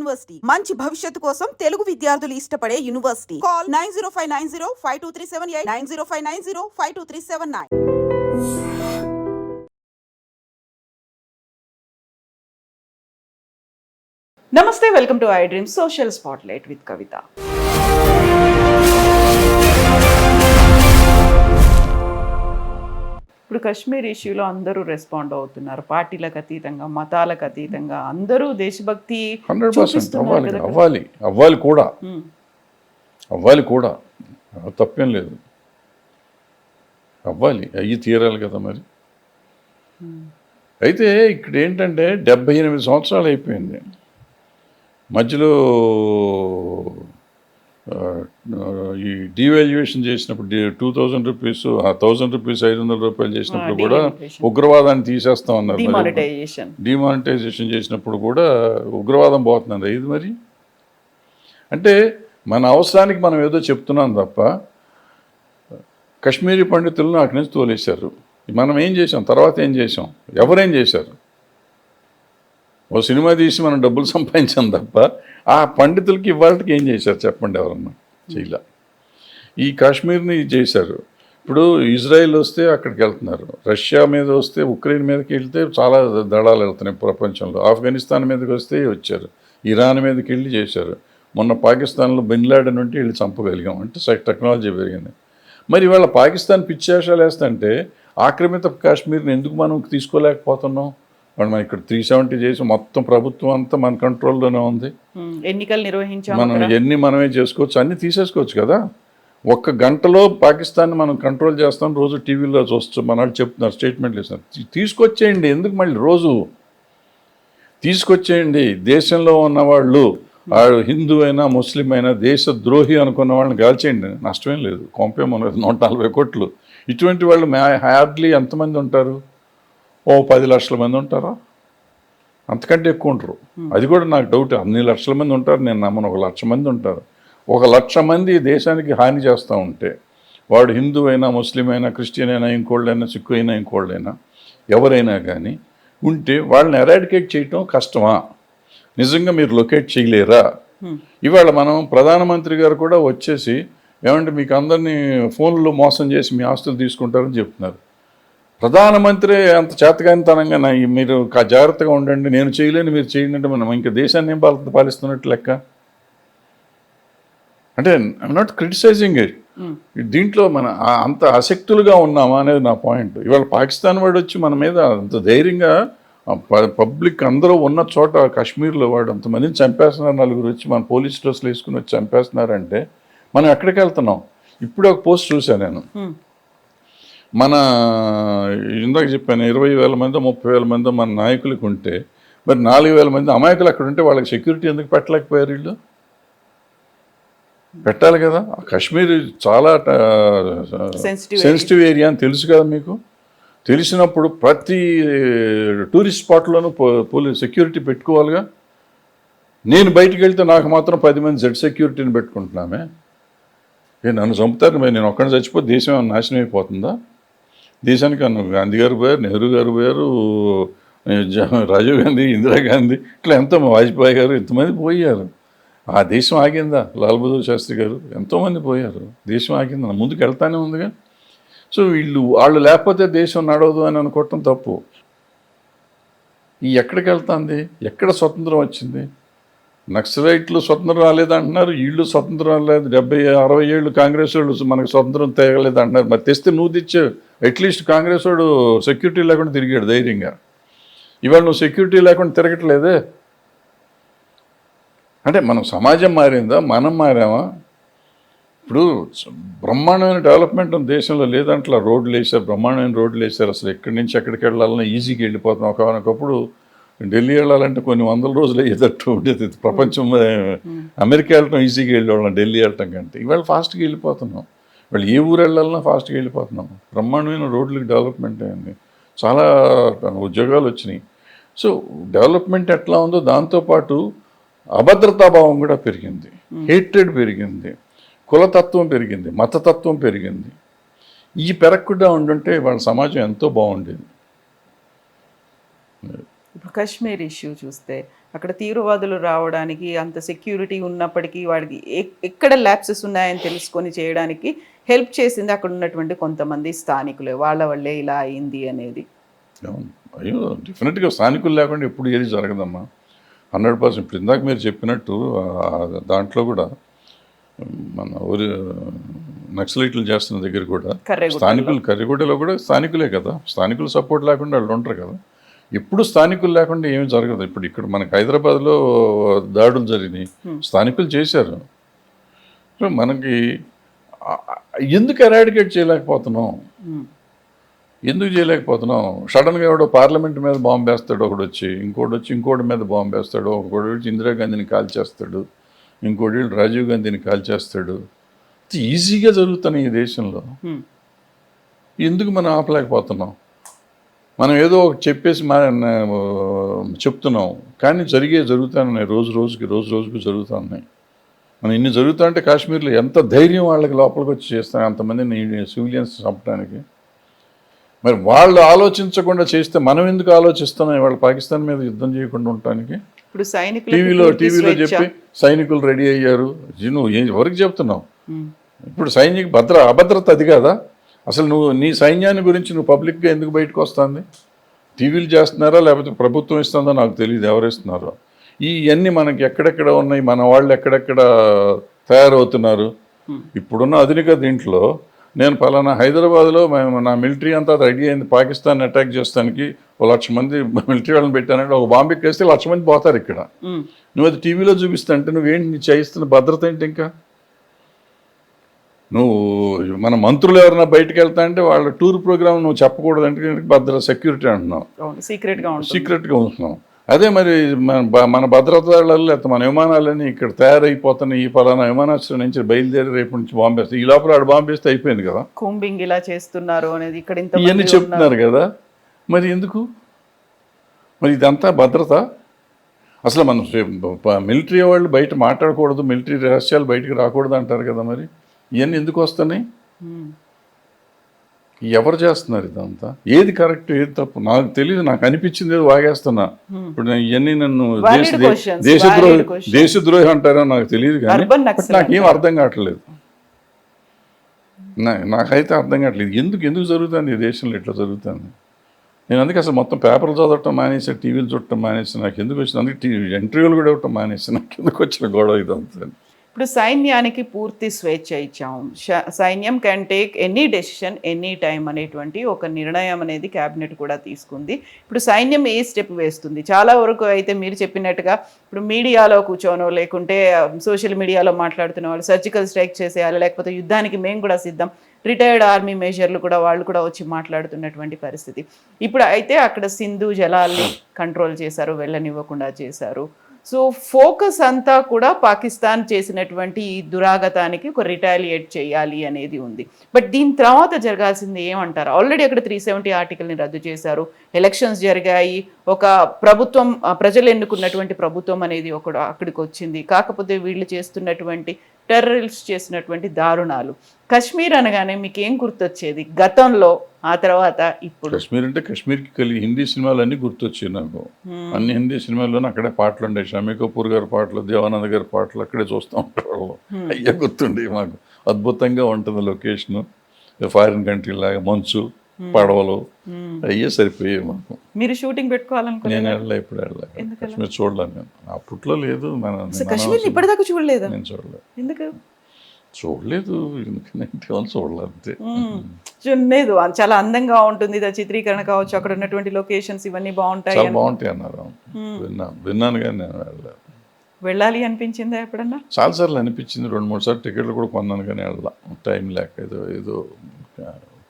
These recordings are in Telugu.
యూనివర్సిటీ. మంచి భవిష్యత్తు కోసం తెలుగు విద్యార్థులు ఇష్టపడే university. Call nine zero five nine zero five two three seven eight nine zero five nine zero five two three seven nine. నమస్తే welcome to I dream social spotlight with Kavitha. ఇప్పుడు కశ్మీర్ ఇష్యూలో అందరూ రెస్పాండ్ అవుతున్నారు. పార్టీలకు అతీతంగా మతాలకు అతీతంగా అందరూ దేశభక్తి హండ్రెడ్ పర్సెంట్ అవ్వాలి. అవ్వాలి అవ్వాలి కూడా. అవ్వాలి కూడా. తప్పేం లేదు. అవ్వాలి. అయ్యి తీరాలి కదా మరి. అయితే ఇక్కడ ఏంటంటే డెబ్బై ఎనిమిది సంవత్సరాలు అయిపోయింది. మధ్యలో ఈ డివాల్యుయేషన్ చేసినప్పుడు two thousand rupees thousand rupees ఐదు వందల రూపాయలు చేసినప్పుడు కూడా. ఉగ్రవాదాన్ని తీసేస్తాం అన్నారు. డిమానిటైజేషన్ చేసినప్పుడు కూడా ఉగ్రవాదం పోతున్నది ఇది మరి? అంటే మన అవసరానికి మనం ఏదో చెప్తున్నాం తప్ప కశ్మీరీ పండితులను అక్కడి నుంచి తోలేశారు. మనం ఏం చేసాం తర్వాత ఏం చేసాం ఎవరేం చేశారు? ఓ సినిమా తీసి మనం డబ్బులు సంపాదించాం తప్ప ఆ పండితులకి ఇవాళకి ఏం చేశారు? చెప్పండి ఎవరన్నా. చేయలే ఈ కాశ్మీర్ని చేశారు. ఇప్పుడు ఇజ్రాయెల్ వస్తే అక్కడికి వెళ్తున్నారు. రష్యా మీద వస్తే ఉక్రెయిన్ మీదకి వెళ్తే చాలా దళాలు వెళ్తున్నాయి ప్రపంచంలో. ఆఫ్ఘనిస్తాన్ మీదకి వస్తే వచ్చారు. ఇరాన్ మీదకి వెళ్ళి చేశారు. మొన్న పాకిస్తాన్లో బిన్లాడన్ నుండి వెళ్ళి చంపగలిగాం. అంటే టెక్నాలజీ పెరిగింది. మరి ఇవాళ పాకిస్తాన్ పిచ్చేషాలు వేస్తుంటే ఆక్రమిత కాశ్మీర్ని ఎందుకు మనం తీసుకోలేకపోతున్నాం? వాళ్ళు మనం ఇక్కడ త్రీ సెవెంటీ చేసి మొత్తం ప్రభుత్వం అంతా మన కంట్రోల్లోనే ఉంది. ఎన్నికలు నిర్వహించాము మనం. ఎన్ని మనమే చేసుకోవచ్చు అన్ని తీసేసుకోవచ్చు కదా. ఒక్క గంటలో పాకిస్తాన్ మనం కంట్రోల్ చేస్తాం రోజు టీవీలో చూస్తూ మన వాళ్ళు చెప్తున్నారు స్టేట్మెంట్లు ఇస్తున్నారు. తీసుకొచ్చేయండి ఎందుకు మళ్ళీ రోజు? తీసుకొచ్చేయండి దేశంలో ఉన్న వాళ్ళు వాడు హిందూ అయినా ముస్లిం అయినా దేశ ద్రోహి అనుకున్న వాళ్ళని కాల్చేయండి నష్టమేం లేదు. కొంపేమో నూట నలభై కోట్లు. ఇటువంటి వాళ్ళు హార్డ్లీ ఎంతమంది ఉంటారు? ఓ పది లక్షల మంది ఉంటారా? అంతకంటే ఎక్కువ ఉంటారు అది కూడా నాకు డౌట్. అన్ని లక్షల మంది ఉంటారు నేను నమ్మను. ఒక లక్ష మంది ఉంటారు. ఒక లక్ష మంది దేశానికి హాని చేస్తూ ఉంటే వాడు హిందూ అయినా ముస్లిం అయినా క్రిస్టియన్ అయినా ఇంకోళ్ళైనా సిక్కు అయినా ఇంకోళ్ళైనా ఎవరైనా కానీ ఉంటే వాళ్ళని ఎరాడికేట్ చేయటం కష్టమా? నిజంగా మీరు లొకేట్ చేయలేరా? ఇవాళ మనం ప్రధానమంత్రి గారు కూడా వచ్చేసి ఏమంటే మీకు అందరినీ ఫోన్లో మోసం చేసి మీ ఆస్తులు తీసుకుంటారని చెప్తున్నారు. ప్రధానమంత్రి అంత చేతకానితనంగా నా మీరు జాగ్రత్తగా ఉండండి నేను చేయలేని మీరు చేయండి అంటే మనం ఇంకా దేశాన్ని ఏం పాల- పాలిస్తున్నట్టు లెక్క? అంటే ఐఎమ్ నాట్ క్రిటిసైజింగ్ ఇట్ దీంట్లో మన అంత ఆసక్తులుగా ఉన్నామా అనేది నా పాయింట్ ఇవాళ పాకిస్తాన్ వాడు వచ్చి మన మీద అంత ధైర్యంగా పబ్లిక్ అందరూ ఉన్న చోట కాశ్మీర్లో వాడు అంతమందిని చంపేస్తున్నారు నలుగురు వచ్చి మన పోలీస్ డ్రెస్లు వేసుకుని వచ్చి చంపేస్తున్నారంటే మనం ఎక్కడికి వెళ్తున్నాం? ఇప్పుడు ఒక పోస్ట్ చూశాను నేను. మన ఇందాక చెప్పాను ఇరవై వేల మంది ముప్పై వేల మంది మన నాయకులకు ఉంటే మరి నాలుగు వేల మంది అమాయకులు అక్కడ ఉంటే వాళ్ళకి సెక్యూరిటీ ఎందుకు పెట్టలేకపోయారు వీళ్ళు? పెట్టాలి కదా. కాశ్మీర్ చాలా సెన్సిటివ్ ఏరియా అని తెలుసు కదా మీకు. తెలిసినప్పుడు ప్రతి టూరిస్ట్ స్పాట్లోనూ పోలీస్ సెక్యూరిటీ పెట్టుకోవాలిగా. నేను బయటికి వెళ్తే నాకు మాత్రం పది మంది జెడ్ సెక్యూరిటీని పెట్టుకుంటున్నామే. నన్ను చంపుతారు మరి నేను ఒక్కడిని చచ్చిపోతే దేశం నాశనం అయిపోతుందా? దేశానికి అన్న గాంధీ గారు పోయారు నెహ్రూ గారు పోయారు రాజీవ్ గాంధీ ఇందిరాగాంధీ ఇట్లా ఎంతో వాజ్పేయి గారు ఎంతమంది పోయారు. ఆ దేశం ఆగిందా? లాల్ బహదూర్ శాస్త్రి గారు ఎంతోమంది పోయారు. దేశం ఆగిందా? ముందుకు వెళ్తానే ఉందిగా. సో వీళ్ళు వాళ్ళు లేకపోతే దేశం నడవదు అని అనుకోవటం తప్పు. ఈ ఎక్కడికి వెళ్తుంది? ఎక్కడ స్వతంత్రం వచ్చింది? నక్సలైట్లు స్వతంత్రం రాలేదంటున్నారు వీళ్ళు స్వతంత్రం రాలేదు. డెబ్బై అరవై ఏళ్ళు కాంగ్రెస్ వాళ్ళు మనకు స్వతంత్రం తేగలేదు అంటున్నారు మరి తెస్తే నువ్వు తెచ్చావు. అట్లీస్ట్ కాంగ్రెస్ వాడు సెక్యూరిటీ లేకుండా తిరిగాడు ధైర్యంగా. ఇవాళ నువ్వు సెక్యూరిటీ లేకుండా తిరగట్లేదే. అంటే మనం సమాజం మారిందా? మనం మారామా? ఇప్పుడు బ్రహ్మాండమైన డెవలప్మెంట్ దేశంలో లేదంట్లా రోడ్లు వేసారు బ్రహ్మాండమైన రోడ్లు వేసారు అసలు ఎక్కడి నుంచి ఎక్కడికి వెళ్ళాలన్నా ఈజీగా వెళ్ళిపోతున్నాం. ఒకనొకప్పుడు ఢిల్లీ వెళ్ళాలంటే కొన్ని వందల రోజులు అయ్యేటట్టు ఉండేది. ప్రపంచం అమెరికా వెళ్ళటం ఈజీగా వెళ్ళేవాళ్ళం ఢిల్లీ వెళ్ళటం కంటే. ఇవాళ ఫాస్ట్గా వెళ్ళిపోతున్నాం. వాళ్ళు ఏ ఊరు వెళ్ళాలన్నా ఫాస్ట్గా వెళ్ళిపోతున్నాం. బ్రహ్మాండమైన రోడ్లకి డెవలప్మెంట్ అయింది. చాలా ఉద్యోగాలు వచ్చినాయి. సో డెవలప్మెంట్ ఎట్లా ఉందో దాంతోపాటు అభద్రతాభావం కూడా పెరిగింది. హేట్రెడ్ పెరిగింది. కులతత్వం పెరిగింది. మతతత్వం పెరిగింది. ఈ పెరగకుండా ఉండుంటే వాళ్ళ సమాజం ఎంతో బాగుండేది. ఇప్పుడు కశ్మీర్ ఇష్యూ చూస్తే అక్కడ తీవ్రవాదులు రావడానికి అంత సెక్యూరిటీ ఉన్నప్పటికీ వాడికి ఎక్కడ ల్యాప్సెస్ ఉన్నాయని తెలుసుకొని చేయడానికి హెల్ప్ చేసింది అక్కడ ఉన్నటువంటి కొంతమంది స్థానికులే. వాళ్ళ వల్లే ఇలా అయింది అనేది. అయ్యో డెఫినెట్గా స్థానికులు లేకుండా ఎప్పుడు ఏది జరగదమ్మా. Hundred percent. ఇప్పుడు ఇందాక మీరు చెప్పినట్టు దాంట్లో కూడా మన ఊరి నక్సలైట్లు చేస్తున్న దగ్గర కూడా. స్థానికులు కర్రిగూడలో కూడా స్థానికులే కదా. స్థానికుల సపోర్ట్ లేకుండా వాళ్ళు ఉంటారు కదా. ఎప్పుడు స్థానికులు లేకుండా ఏమీ జరగదు. ఇప్పుడు ఇక్కడ మనకి హైదరాబాద్లో దాడులు జరిగినాయి. స్థానికులు చేశారు. మనకి ఎందుకు ఎరాడికేట్ చేయలేకపోతున్నాం. ఎందుకు చేయలేకపోతున్నాం? సడన్గా ఎవడో పార్లమెంట్ మీద బాంబు వేస్తాడు ఒకడు వచ్చి ఇంకోటి వచ్చి ఇంకోటి మీద బాంబు వేస్తాడు ఒకటి వచ్చి ఇందిరాగాంధీని కాల్చేస్తాడు ఇంకోటి వెళ్ళి రాజీవ్ గాంధీని కాల్చేస్తాడు ఈజీగా జరుగుతున్నాయి ఈ దేశంలో. ఎందుకు మనం ఆపలేకపోతున్నాం? మనం ఏదో ఒకటి చెప్పేసి మా చెప్తున్నాం. కానీ జరిగే జరుగుతున్నాయి రోజు రోజుకి రోజు రోజుకి జరుగుతూ ఉన్నాయి మనం ఇన్ని జరుగుతా అంటే కాశ్మీర్లో ఎంత ధైర్యం వాళ్ళకి లోపలికి వచ్చి చేస్తాం? అంతమందిని సివిలియన్స్ చంపడానికి. మరి వాళ్ళు ఆలోచించకుండా చేస్తే మనం ఎందుకు ఆలోచిస్తున్నాం? వాళ్ళు పాకిస్తాన్ మీద యుద్ధం చేయకుండా ఉండటానికి? ఇప్పుడు సైనికులు టీవీలో టీవీలో చెప్పి సైనికులు రెడీ అయ్యారు. నువ్వు ఎవరికి చెప్తున్నావు? ఇప్పుడు సైనిక భద్ర అభద్రత అది కాదా? అసలు నువ్వు నీ సైన్యాన్ని గురించి నువ్వు పబ్లిక్గా ఎందుకు బయటకు వస్తుంది? టీవీలు చేస్తున్నారా? లేకపోతే ప్రభుత్వం ఇస్తుందో? నాకు తెలియదు ఎవరు ఇస్తున్నారో? ఇవన్నీ మనకి ఎక్కడెక్కడ ఉన్నాయి? మన వాళ్ళు ఎక్కడెక్కడ తయారవుతున్నారు? ఇప్పుడున్న ఆధునిక దీంట్లో నేను పలానా హైదరాబాద్లో మేము నా మిలిటరీ అంతా రెడీ అయింది. పాకిస్తాన్ అటాక్ చేస్తానికి ఓ లక్ష మంది మిలిటరీ వాళ్ళని పెట్టానంటే ఒక బాంబెకి వేస్తే లక్ష మంది పోతారు ఇక్కడ. నువ్వు అది టీవీలో చూపిస్తా అంటే నువ్వేంటి? నీ చేయిస్తున్న భద్రత ఏంటి ఇంకా? నువ్వు మన మంత్రులు ఎవరైనా బయటకు వెళ్తా అంటే వాళ్ళ టూర్ ప్రోగ్రామ్ నువ్వు చెప్పకూడదు అంటే భద్రత సెక్యూరిటీ అంటున్నావు. అవును సీక్రెట్గా ఉంటుంది. సీక్రెట్గా ఉంటున్నాం అదే మరి మన మన భద్రత లేకపోతే మన విమానాలన్నీ ఇక్కడ తయారైపోతున్నాయి ఈ పలానా విమానాశ్రయం నుంచి బయలుదేరి రేపు నుంచి బాంబేస్తే ఈ లోపల ఆడు బాంబేస్తే అయిపోయింది కదా. కూంబింగ్ ఇలా చేస్తున్నారు అనేది ఇక్కడ ఇవన్నీ చెప్తున్నారు కదా. మరి ఎందుకు? మరి ఇదంతా భద్రత? అసలు మనం మిలిటరీ వాళ్ళు బయట మాట్లాడకూడదు మిలిటరీ రహస్యాలు బయటకు రాకూడదు అంటారు కదా మరి. ఇవన్నీ ఎందుకు వస్తున్నాయి? ఎవరు చేస్తున్నారు ఇదంతా? ఏది కరెక్ట్ ఏది తప్పు? నాకు తెలియదు నాకు అనిపించింది ఏదో వాగేస్తున్నా. ఇప్పుడు నేను ఇవన్నీ నన్ను దేశద్రోహి. దేశద్రోహి అంటారో నాకు తెలియదు కానీ నాకేం అర్థం కావట్లేదు. నా- నాకైతే అర్థం కావట్లేదు. ఎందుకు ఎందుకు జరుగుతుంది ఈ దేశంలో ఇట్లా జరుగుతుంది? నేను అందుకే అసలు మొత్తం పేపర్లు చదవటం మానేసి టీవీలు చూడటం మానేసి నాకు ఎందుకు వచ్చింది? అందుకే టీవీ ఇంటర్వ్యూలు కూడా ఇవ్వటం మానేసి. నాకు ఎందుకు వచ్చిన గొడవ ఇదంతా? ఇప్పుడు సైన్యానికి పూర్తి స్వేచ్ఛ ఇచ్చాము. సైన్యం can take any decision any time అనేటువంటి ఒక నిర్ణయం అనేది క్యాబినెట్ కూడా తీసుకుంది. ఇప్పుడు సైన్యం ఏ స్టెప్ వేస్తుంది? చాలా వరకు అయితే మీరు చెప్పినట్టుగా ఇప్పుడు మీడియాలో కూర్చోనో లేకుంటే సోషల్ మీడియాలో మాట్లాడుతున్న వాళ్ళు సర్జికల్ స్ట్రైక్ చేసేయాలి లేకపోతే యుద్ధానికి మేము కూడా సిద్ధం. రిటైర్డ్ ఆర్మీ మేజర్లు కూడా వాళ్ళు కూడా వచ్చి మాట్లాడుతున్నటువంటి పరిస్థితి. ఇప్పుడు అయితే అక్కడ సింధు జలాల్ని కంట్రోల్ చేశారు వెళ్ళనివ్వకుండా చేశారు. సో ఫోకస్ అంతా కూడా పాకిస్తాన్ చేసినటువంటి ఈ దురాగతానికి ఒక రిటాలియేట్ చేయాలి అనేది ఉంది. బట్ దీని తర్వాత జరగాల్సింది ఏమంటారు? ఆల్రెడీ అక్కడ త్రీ సెవెంటీ ఆర్టికల్ని రద్దు చేశారు. ఎలక్షన్స్ జరిగాయి. ఒక ప్రభుత్వం ప్రజలు ఎన్నుకున్నటువంటి ప్రభుత్వం అనేది ఒక అక్కడికి వచ్చింది. కాకపోతే వీళ్ళు చేస్తున్నటువంటి టెర్రరిస్ట్ చేసినటువంటి దారుణాలు. కశ్మీర్ అనగానే మీకు ఏం గుర్తొచ్చేది? గతంలో ఆ తర్వాత ఇప్పుడు. కశ్మీర్ అంటే కశ్మీర్కి కలిగి హిందీ సినిమాలు అన్నీ గుర్తొచ్చాయి నాకు. అన్ని హిందీ సినిమాల్లోనే అక్కడే పాటలు ఉండే. షమీ కపూర్ గారి పాటలు దేవానంద్ గారి పాటలు అక్కడే చూస్తూ ఉంటారు అయ్యే గుర్తుండే మాకు. అద్భుతంగా ఉంటుంది లొకేషన్. ఫారిన్ కంట్రీ లాగా మంచు పడవలు అయ్యే సరిపోయాయి మాకు. మీరు షూటింగ్ పెట్టుకోవాలనుకున్నారు? నేను వెళ్ళలే ఇప్పుడు వెళ్ళలే కశ్మీర్ చూడలేను నేను. అప్పట్లో లేదు కశ్మీర్ ఇప్పటిదాకా చూడలేదా? నేను చూడలేదు. ఎందుకు? చూడలేదు చూడలేదు అంతే. చూడలేదు. చాలా అందంగా ఉంటుంది ఇది చిత్రీకరణ కావచ్చు అక్కడ ఉన్నటువంటి లొకేషన్స్ ఇవన్నీ బాగుంటాయి బాగుంటాయి అన్నారు విన్నాను విన్నాను కానీ నేను వెళ్ళలేదు. వెళ్ళాలి అనిపించిందా ఎప్పుడన్నా? చాలాసార్లు అనిపించింది రెండు మూడు సార్లు టికెట్లు కూడా కొన్నాను కానీ వెళ్ళా. టైం లేక ఏదో ఏదో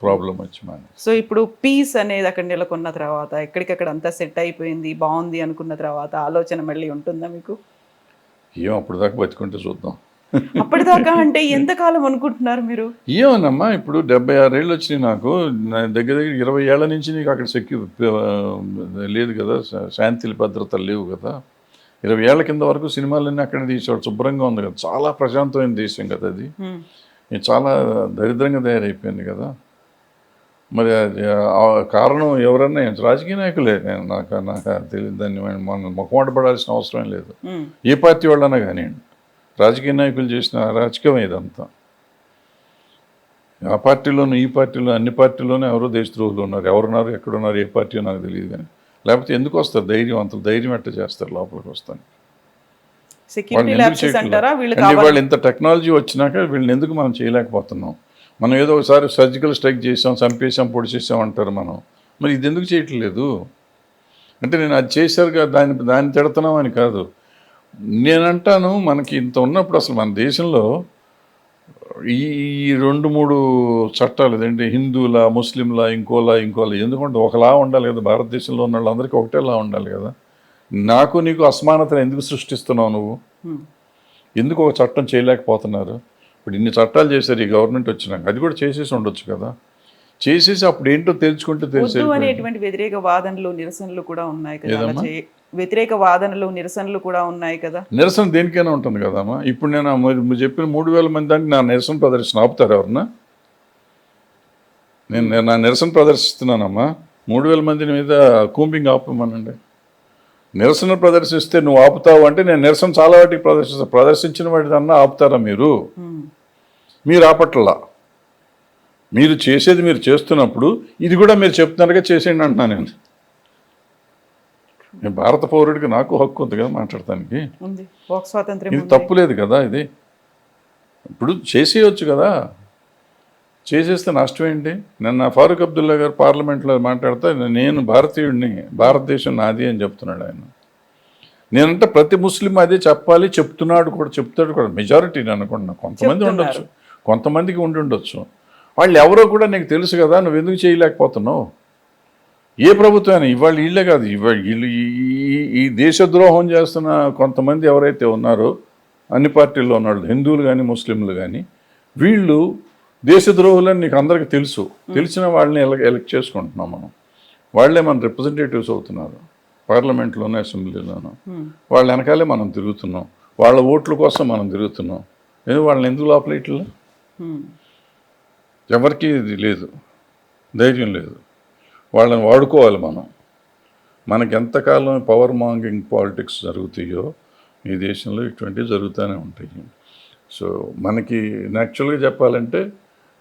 ప్రాబ్లం వచ్చి మాని. సో ఇప్పుడు పీస్ అనేది అక్కడ నెలకొన్న తర్వాత ఎక్కడికక్కడ అంతా సెట్ అయిపోయింది బాగుంది అనుకున్న తర్వాత ఆలోచన మళ్ళీ ఉంటుందా మీకు? ఏం అప్పుడు దాకా బతికుంటే చూద్దాం. అప్పటిదాకా అంటే ఎంతకాలం అనుకుంటున్నారు మీరు? ఏమోనమ్మా ఇప్పుడు డెబ్బై ఆరేళ్ళు వచ్చినాయి నాకు. దగ్గర దగ్గర ఇరవై ఏళ్ళ నుంచి నీకు అక్కడ సెక్యూ లేదు కదా శాంతి భద్రత లేవు కదా. ఇరవై ఏళ్ళ కింద వరకు సినిమాలన్నీ అక్కడ తీసేవాడు శుభ్రంగా ఉంది కదా. చాలా ప్రశాంతమైన దేశం కదా అది. ఇది చాలా దరిద్రంగా తయారైపోయింది కదా. మరి కారణం ఎవరన్నా రాజకీయ నాయకులే. నేను నాకు నాకు తెలియదు దాన్ని మనం మొక్కమాట పడాల్సిన అవసరం లేదు. ఏ పార్టీ వాళ్ళన్నా కానివ్వండి. రాజకీయ నాయకులు చేసిన అరాచకం ఇదంతా. ఆ పార్టీలోనూ ఈ పార్టీలో అన్ని పార్టీలోనూ ఎవరో దేశద్రోహులు ఉన్నారు. ఎవరున్నారు ఎక్కడున్నారు ఏ పార్టీ నాకు తెలియదు కానీ. లేకపోతే ఎందుకు వస్తారు? ధైర్యం అంత ధైర్యం ఎట్ట చేస్తారు లోపలికి వస్తాను వాళ్ళు ఇంత టెక్నాలజీ వచ్చినాక వీళ్ళని ఎందుకు మనం చేయలేకపోతున్నాం? మనం ఏదో ఒకసారి సర్జికల్ స్ట్రైక్ చేసాం చంపేసాం పొడిచేసాం అంటారు మనం. మరి ఇది ఎందుకు చేయట్లేదు? అంటే నేను అది చేశారు కదా దాన్ని దాన్ని తిడుతున్నాం అని కాదు. నేనంటాను మనకి ఇంత ఉన్నప్పుడు అసలు మన దేశంలో ఈ రెండు మూడు చట్టాలు ఏంటి హిందువులా ముస్లింలా ఇంకోలా ఇంకోలా ఎందుకంటే ఒకలా ఉండాలి కదా భారతదేశంలో ఉన్న వాళ్ళందరికీ ఒకటేలా ఉండాలి కదా. నాకు నీకు అసమానతను ఎందుకు సృష్టిస్తున్నావు నువ్వు. ఎందుకు ఒక చట్టం చేయలేకపోతున్నారు? ఇప్పుడు ఇన్ని చట్టాలు చేశారు ఈ గవర్నమెంట్ వచ్చినాక అది కూడా చేసేసి ఉండొచ్చు కదా. చేసేసి అప్పుడు ఏంటో తెలుసుకుంటే తెలిసే అనేటువంటి వ్యతిరేక వాదనలు నిరసనలు కూడా ఉన్నాయి కదా. వ్యతిరేక వాదనలు నిరసనలు కూడా ఉన్నాయి కదా. నిరసన దేనికైనా ఉంటుంది కదమ్మా? ఇప్పుడు నేను చెప్పిన మూడు వేల మంది దానికి నా నిరసన ప్రదర్శన ఆపుతారు ఎవరన్నా? నేను నా నిరసన ప్రదర్శిస్తున్నానమ్మా. మూడు వేల మంది మీద కూంబింగ్ ఆపమనండి. నిరసన ప్రదర్శిస్తే నువ్వు ఆపుతావు అంటే నేను నిరసన చాలా వాటికి ప్రదర్శిస్తాను ప్రదర్శించిన వాటిదన్నా ఆపుతారా మీరు. మీరు ఆపట్లా. మీరు చేసేది మీరు చేస్తున్నప్పుడు ఇది కూడా మీరు చెప్తున్నారుగా చేసేయండి అంటున్నా నేను. నేను భారత పౌరుడికి నాకు హక్కు ఉంది కదా మాట్లాడటానికి. ఇది. తప్పు లేదు కదా ఇది. ఇప్పుడు చేసేయచ్చు కదా. చేసేస్తే నష్టం ఏంటి? నిన్న ఫారూక్ అబ్దుల్లా గారు పార్లమెంట్లో మాట్లాడితే నేను భారతీయుడిని భారతదేశం నాది అని చెప్తున్నాడు ఆయన. నేనంటే ప్రతి ముస్లిం అదే చెప్పాలి చెప్తున్నాడు కూడా చెప్తాడు కూడా. మెజారిటీ నేను అనుకుంటున్నా. కొంతమంది. ఉండొచ్చు. కొంతమందికి ఉండి ఉండొచ్చు. వాళ్ళు ఎవరో కూడా నీకు తెలుసు కదా నువ్వు ఎందుకు చేయలేకపోతున్నావు? ఏ ప్రభుత్వం ఇవాళ వీళ్ళే కాదు ఇవాళ వీళ్ళు ఈ- దేశద్రోహం చేస్తున్న కొంతమంది ఎవరైతే ఉన్నారో అన్ని పార్టీల్లో ఉన్నాడు హిందువులు కానీ ముస్లింలు కానీ వీళ్ళు దేశద్రోహులని నీకు అందరికీ తెలుసు. తెలిసిన వాళ్ళని ఎలక్ ఎలక్ట్ చేసుకుంటున్నాం మనం. వాళ్ళే మన రిప్రజెంటేటివ్స్ అవుతున్నారు పార్లమెంట్లోనూ అసెంబ్లీలోనూ. వాళ్ళ వెనకాలే మనం తిరుగుతున్నాం. వాళ్ళ ఓట్ల కోసం మనం తిరుగుతున్నాం. ఎందుకు వాళ్ళని ఎందుకు లోపల ఇట్లా. Hmm. ఎవరికి ఇది లేదు. ధైర్యం లేదు. వాళ్ళని వాడుకోవాలి మనం. మనకి ఎంతకాలం పవర్ మాంగింగ్ పాలిటిక్స్ జరుగుతాయో ఈ దేశంలో ఇటువంటివి జరుగుతూనే ఉంటాయి. సో మనకి యాక్చువల్గా చెప్పాలంటే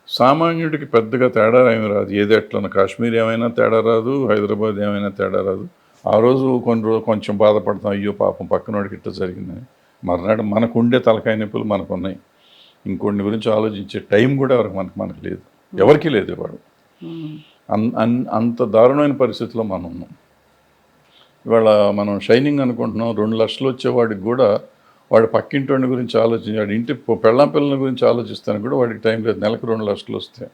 సామాన్యుడికి పెద్దగా తేడా ఏమి రాదు. ఏది ఎట్లా కాశ్మీర్ ఏమైనా తేడా రాదు హైదరాబాద్ ఏమైనా తేడా రాదు. ఆ రోజు కొన్ని రోజు కొంచెం బాధపడతాం అయ్యో పాపం పక్కనోడికి ఇట్లా జరిగిందని. మర్నాడు మనకు ఉండే తలకాయ నొప్పులు మనకు ఉన్నాయి ఇంకొన్ని గురించి ఆలోచించే టైం కూడా ఎవరికి మనకు మనకు లేదు. ఎవరికీ లేదు ఇవాడు. అన్ అంత దారుణమైన పరిస్థితిలో మనం ఉన్నాం. ఇవాళ మనం షైనింగ్ అనుకుంటున్నాం రెండు లక్షలు వచ్చేవాడికి కూడా వాడు పక్కింటి గురించి ఆలోచించాడు ఇంటి పెళ్ళం పెళ్ళాం పిల్లల గురించి ఆలోచిస్తాను కూడా వాడికి టైం లేదు. నెలకు రెండు లక్షలు వస్తే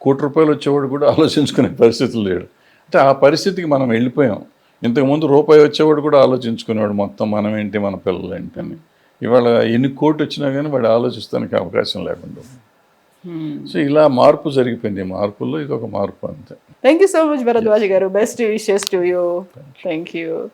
కోటి రూపాయలు వచ్చేవాడు కూడా ఆలోచించుకునే పరిస్థితి లేడు. అంటే ఆ పరిస్థితికి మనం వెళ్ళిపోయాం. ఇంతకుముందు రూపాయి వచ్చేవాడు కూడా ఆలోచించుకునేవాడు మొత్తం మనం ఏంటి మన పిల్లలు ఏంటి అని. ఇవాళ ఎన్ని కోటి వచ్చినా కానీ వాడు ఆలోచిస్తానికి అవకాశం లేకుండా. ఉమ్. సో ఇలా మార్పు జరిగిపోయింది. మార్పుల్లో ఇది ఒక మార్పు అంతే. Thank you so much Bharadwaj garu. Best wishes to you thank you